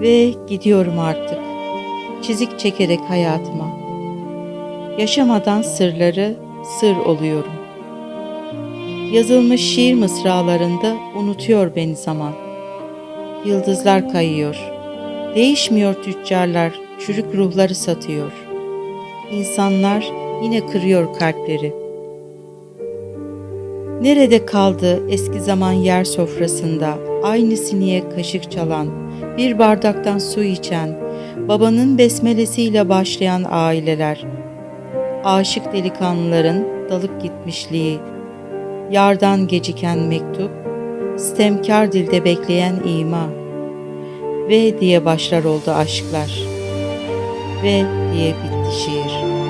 Ve gidiyorum artık. Çizik çekerek hayatıma. Yaşamadan sırları sır oluyorum. Yazılmış şiir mısralarında unutuyor beni zaman. Yıldızlar kayıyor. Değişmiyor tüccarlar, çürük ruhları satıyor. İnsanlar yine kırıyor kalpleri. Nerede kaldı eski zaman yer sofrasında? Aynı siniye kaşık çalan, bir bardaktan su içen, babanın besmelesiyle başlayan aileler, aşık delikanlıların dalıp gitmişliği, yardan geciken mektup, stemkar dilde bekleyen ima. Ve diye başlar oldu aşklar. Ve diye bitti şiir.